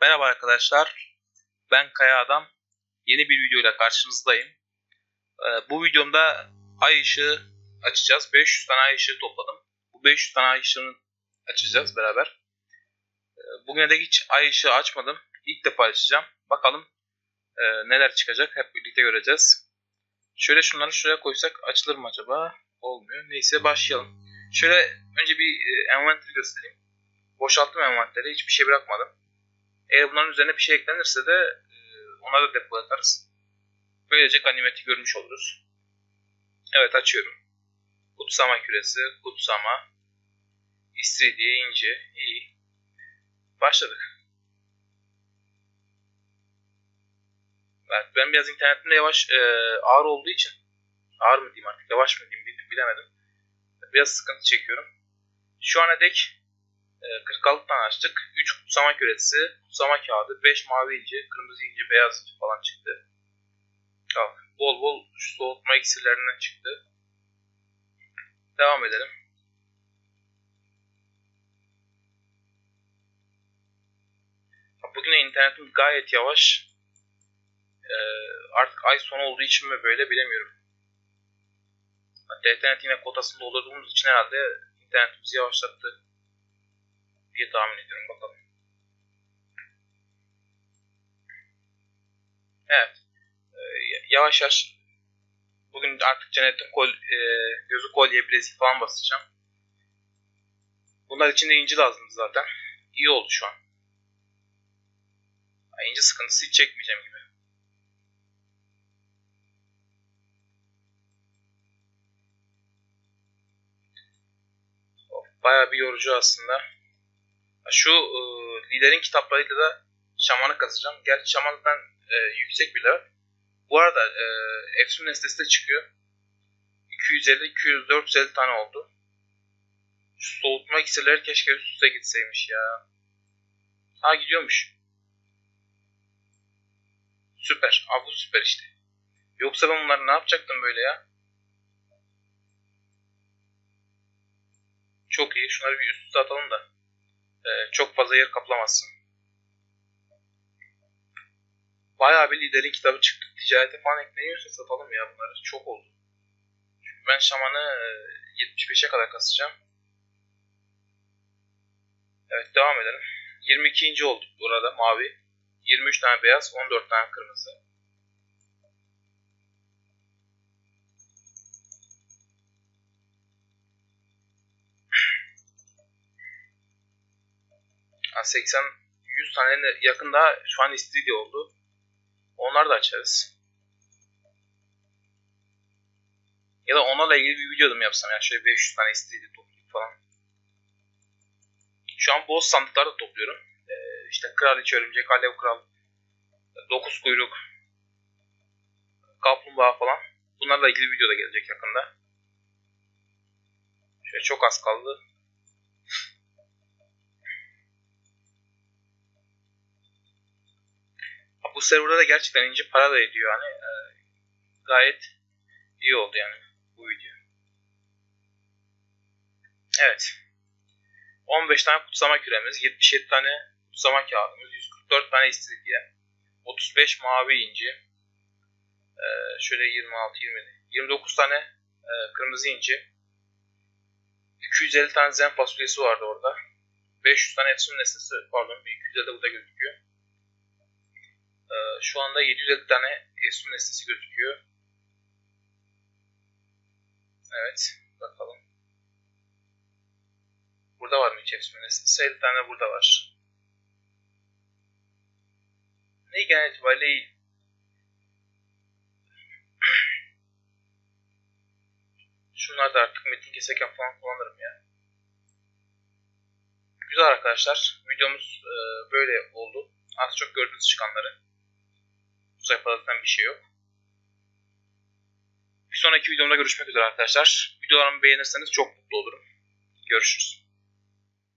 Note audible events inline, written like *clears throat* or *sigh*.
Merhaba arkadaşlar. Ben Kaya Adam. Yeni bir videoyla karşınızdayım. Ee, bu videomda ay ışığı açacağız. 500 tane ay ışığı topladım. Bu 500 tane ay ışığını açacağız beraber. Ee, bugüne de hiç ay ışığı açmadım. İlk defa açacağım. Bakalım e, neler çıkacak. Hep birlikte göreceğiz. Şöyle şunları şuraya koysak açılır mı acaba? Olmuyor. Neyse başlayalım. Şöyle önce bir e, envanteri göstereyim. Boşalttım envanteri. Hiçbir şey bırakmadım. Eğer bunların üzerine bir şey eklenirse de e, ona da depo atarız. Böylece ganimeti görmüş oluruz. Evet açıyorum. Kutsama küresi, kutsama, istiridye, ince, iyi. Başladık. Evet, ben biraz internetimde yavaş, e, ağır olduğu için, ağır mı diyeyim artık, yavaş mı diyeyim bilemedim. Biraz sıkıntı çekiyorum. Şu ana dek 46 tane açtık. 3 kutsama küresi, kutsama kağıdı, 5 mavi inci, kırmızı inci, beyaz inci falan çıktı. Tamam. Bol bol soğutma iksirlerinden çıktı. Devam edelim. Bugün internetim gayet yavaş. Ee, artık ay sonu olduğu için mi böyle bilemiyorum. DTNet yine kotasını doldurduğumuz için herhalde internetimizi yavaşlattı diye tahmin ediyorum. Bakalım. Evet. Ee, yavaş yavaş bugün artık Cennet'in kol, e, gözü kolye bilezik falan basacağım. Bunlar için de inci lazım zaten. İyi oldu şu an. İnci sıkıntısı hiç çekmeyeceğim gibi. Baya bir yorucu aslında. Şu e, liderin kitaplarıyla da şamanı kazacağım. Gerçi şamanlıktan e, yüksek bir level. Bu arada e, Efsun Nestesi de çıkıyor. 250, 200, 450 tane oldu. Şu soğutma iksirleri keşke üst üste gitseymiş ya. Ha gidiyormuş. Süper. Bu süper işte. Yoksa ben bunları ne yapacaktım böyle ya? Çok iyi. Şunları bir üst üste atalım da e, çok fazla yer kaplamazsın. Bayağı bir liderin kitabı çıktı. Ticarete falan ekleniyorsa satalım ya bunları. Çok oldu. Çünkü ben şamanı e, 75'e kadar kasacağım. Evet devam edelim. 22. olduk burada mavi. 23 tane beyaz, 14 tane kırmızı. 80 100 tane yakında şu an istiridye oldu. Onlar da açarız. Ya da onlarla ilgili bir video da yapsam yani şöyle 500 tane istiridye toplayıp falan. Şu an boss sandıklar da topluyorum. Ee, işte kraliçe örümcek, alev kral, 9 kuyruk, kaplumbağa falan. Bunlarla ilgili video da gelecek yakında. Şöyle çok az kaldı. Bu serverda da gerçekten ince para da ediyor yani. E, gayet iyi oldu yani bu video. Evet. 15 tane kutsama küremiz, 77 tane kutsama kağıdımız, 144 tane istiridye, 35 mavi inci, ee, şöyle 26, 20, 29 tane e, kırmızı inci, 250 tane zen fasulyesi vardı orada, 500 tane efsun nesnesi, pardon 250 de burada gözüküyor. Ee, şu anda 750 tane Esun nesnesi gözüküyor. Evet. Bakalım. Burada var mı hiç Esun nesnesi? 50 tane burada var. Ne genel itibariyle iyi. *clears throat* Şunlar da artık metin keserken falan kullanırım ya. Güzel arkadaşlar. Videomuz e, böyle oldu. Az çok gördüğünüz çıkanları. Zaten bir şey yok. Bir sonraki videomda görüşmek üzere arkadaşlar. Videolarımı beğenirseniz çok mutlu olurum. Görüşürüz.